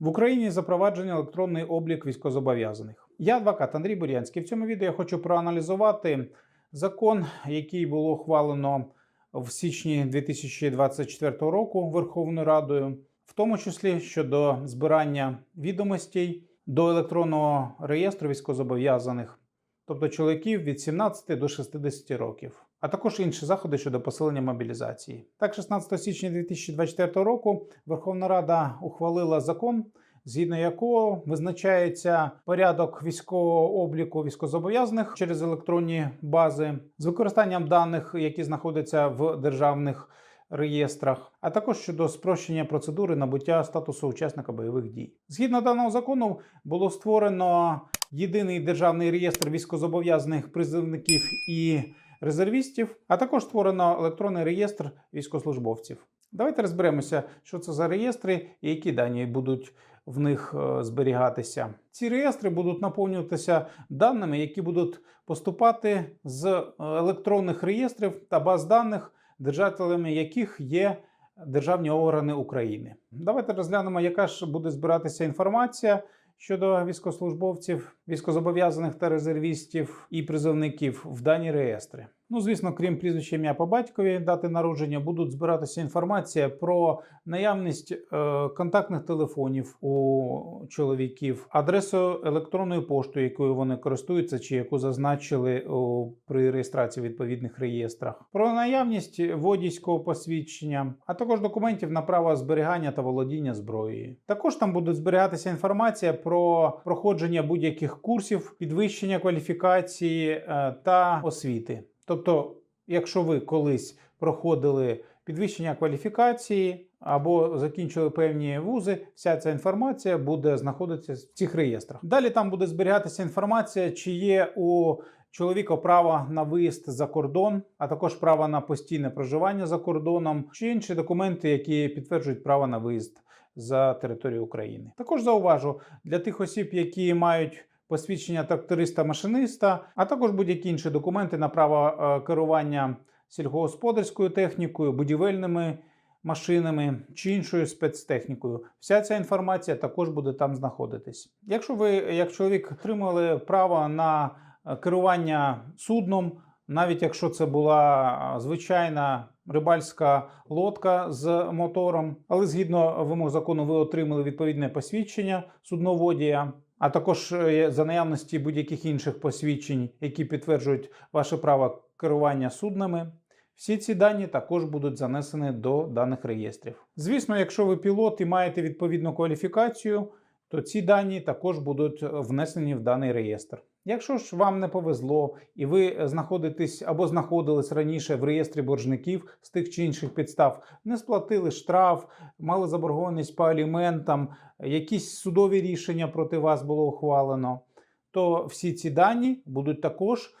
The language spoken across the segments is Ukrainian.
В Україні запроваджений електронний облік військовозобов'язаних. Я адвокат Андрій Бурянський. В цьому відео я хочу проаналізувати закон, який було ухвалено в січні 2024 року Верховною Радою, в тому числі щодо збирання відомостей до електронного реєстру військовозобов'язаних, тобто чоловіків від 17 до 60 років, а також інші заходи щодо посилення мобілізації. Так, 16 січня 2024 року Верховна Рада ухвалила закон. Згідно якого визначається порядок військового обліку військовозобов'язаних через електронні бази з використанням даних, які знаходяться в державних реєстрах, а також щодо спрощення процедури набуття статусу учасника бойових дій. Згідно даного закону було створено єдиний державний реєстр військовозобов'язаних призовників і резервістів, а також створено електронний реєстр військовослужбовців. Давайте розберемося, що це за реєстри і які дані будуть в них е, зберігатися. Ці реєстри будуть наповнюватися даними, які будуть поступати з е, електронних реєстрів та баз даних, держателями яких є державні органи України. Давайте розглянемо, яка ж буде збиратися інформація щодо військовослужбовців, військозобов'язаних та резервістів і призовників в дані реєстри. Ну, звісно, крім прізвища ім'я по батькові, дати народження, будуть збиратися інформація про наявність е, контактних телефонів у чоловіків, адресу електронної пошти, якою вони користуються, чи яку зазначили о, при реєстрації в відповідних реєстрах, про наявність водійського посвідчення, а також документів на право зберігання та володіння зброєю. Також там буде зберігатися інформація про проходження будь-яких курсів, підвищення кваліфікації е, та освіти. Тобто, якщо ви колись проходили підвищення кваліфікації або закінчили певні вузи, вся ця інформація буде знаходитися в цих реєстрах. Далі там буде зберігатися інформація, чи є у чоловіка право на виїзд за кордон, а також право на постійне проживання за кордоном, чи інші документи, які підтверджують право на виїзд за територію України. Також зауважу для тих осіб, які мають посвідчення тракториста-машиниста, а також будь-які інші документи на право е, керування сільськогосподарською технікою, будівельними машинами чи іншою спецтехнікою. Вся ця інформація також буде там знаходитись. Якщо ви, як чоловік, отримали право на е, керування судном, навіть якщо це була е, звичайна рибальська лодка з мотором, але згідно вимог закону, ви отримали відповідне посвідчення судноводія а також е, за наявності будь-яких інших посвідчень, які підтверджують ваше право керування суднами. Всі ці дані також будуть занесені до даних реєстрів. Звісно, якщо ви пілот і маєте відповідну кваліфікацію, то ці дані також будуть внесені в даний реєстр. Якщо ж вам не повезло і ви знаходитесь або знаходились раніше в реєстрі боржників з тих чи інших підстав, не сплатили штраф, мали заборгованість по аліментам, якісь судові рішення проти вас було ухвалено, то всі ці дані будуть також е,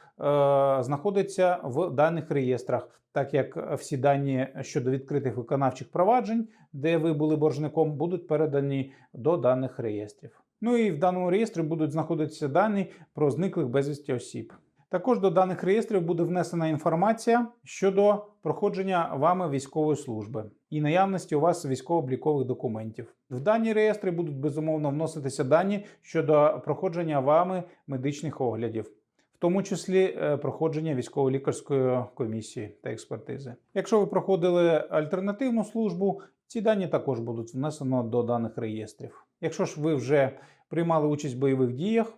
знаходитися в даних реєстрах, так як всі дані щодо відкритих виконавчих проваджень, де ви були боржником, будуть передані до даних реєстрів. Ну і в даному реєстрі будуть знаходитися дані про зниклих безвісті осіб. Також до даних реєстрів буде внесена інформація щодо проходження вами військової служби і наявності у вас військово-облікових документів. В дані реєстри будуть безумовно вноситися дані щодо проходження вами медичних оглядів. В тому числі е, проходження військово-лікарської комісії та експертизи. Якщо ви проходили альтернативну службу, ці дані також будуть внесено до даних реєстрів. Якщо ж ви вже приймали участь в бойових діях,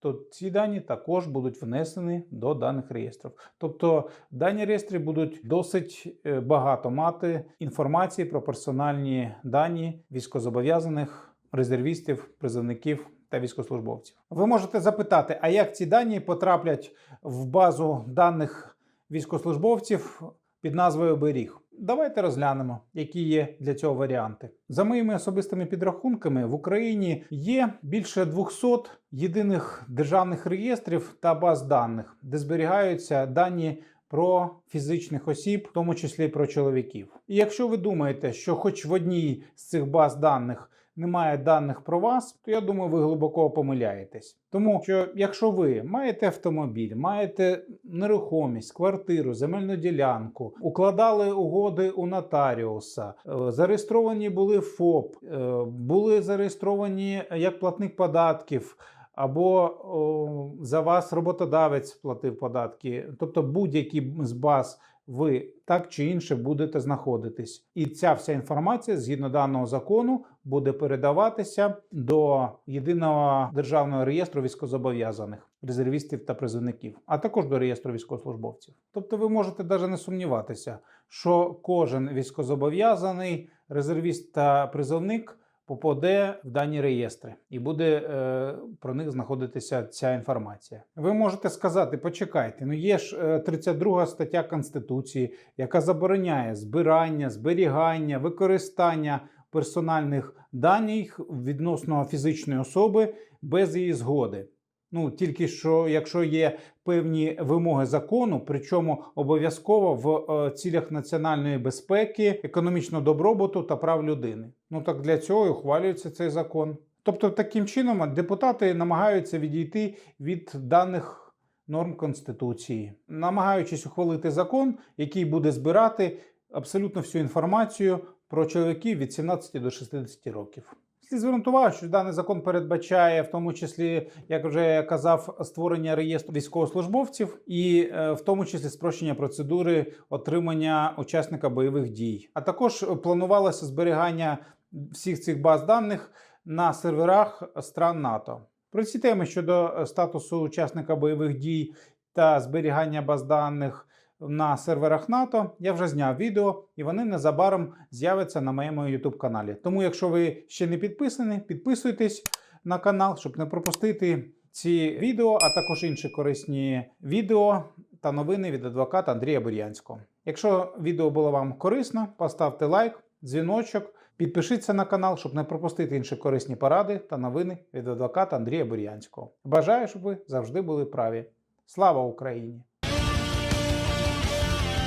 то ці дані також будуть внесені до даних реєстрів. Тобто дані реєстри будуть досить е, багато мати інформації про персональні дані військозобов'язаних резервістів, призовників та військовослужбовців. Ви можете запитати, а як ці дані потраплять в базу даних військовослужбовців під назвою Беріг? Давайте розглянемо, які є для цього варіанти. За моїми особистими підрахунками, в Україні є більше 200 єдиних державних реєстрів та баз даних, де зберігаються дані. Про фізичних осіб, в тому числі про чоловіків. І якщо ви думаєте, що хоч в одній з цих баз даних немає даних про вас, то я думаю, ви глибоко помиляєтесь. Тому що якщо ви маєте автомобіль, маєте нерухомість, квартиру, земельну ділянку, укладали угоди у нотаріуса, е, зареєстровані були ФОП, е, були зареєстровані як платник податків. Або о, за вас роботодавець платив податки, тобто будь-які з баз ви так чи інше будете знаходитись. І ця вся інформація, згідно даного закону, буде передаватися до єдиного державного реєстру військовозобов'язаних резервістів та призовників, а також до реєстру військовослужбовців. Тобто, ви можете навіть не сумніватися, що кожен військовозобов'язаний резервіст та призовник попаде в дані реєстри і буде е, про них знаходитися ця інформація. Ви можете сказати: почекайте, ну є ж е, 32 стаття Конституції, яка забороняє збирання, зберігання, використання персональних даних відносно фізичної особи без її згоди. Ну тільки що, якщо є певні вимоги закону, причому обов'язково в е, цілях національної безпеки, економічного добробуту та прав людини. Ну так для цього і ухвалюється цей закон. Тобто, таким чином депутати намагаються відійти від даних норм Конституції, намагаючись ухвалити закон, який буде збирати абсолютно всю інформацію про чоловіків від 17 до 60 років. Слід звернути увагу, що даний закон передбачає, в тому числі, як вже казав, створення реєстру військовослужбовців, і е, в тому числі спрощення процедури отримання учасника бойових дій. А також планувалося зберігання всіх цих баз даних на серверах стран НАТО. Про ці теми щодо статусу учасника бойових дій та зберігання баз даних на серверах НАТО я вже зняв відео, і вони незабаром з'являться на моєму YouTube каналі. Тому, якщо ви ще не підписані, підписуйтесь на канал, щоб не пропустити ці відео, а також інші корисні відео та новини від адвоката Андрія Бур'янського. Якщо відео було вам корисно, поставте лайк, дзвіночок, підпишіться на канал, щоб не пропустити інші корисні поради та новини від адвоката Андрія Бур'янського. Бажаю, щоб ви завжди були праві. Слава Україні!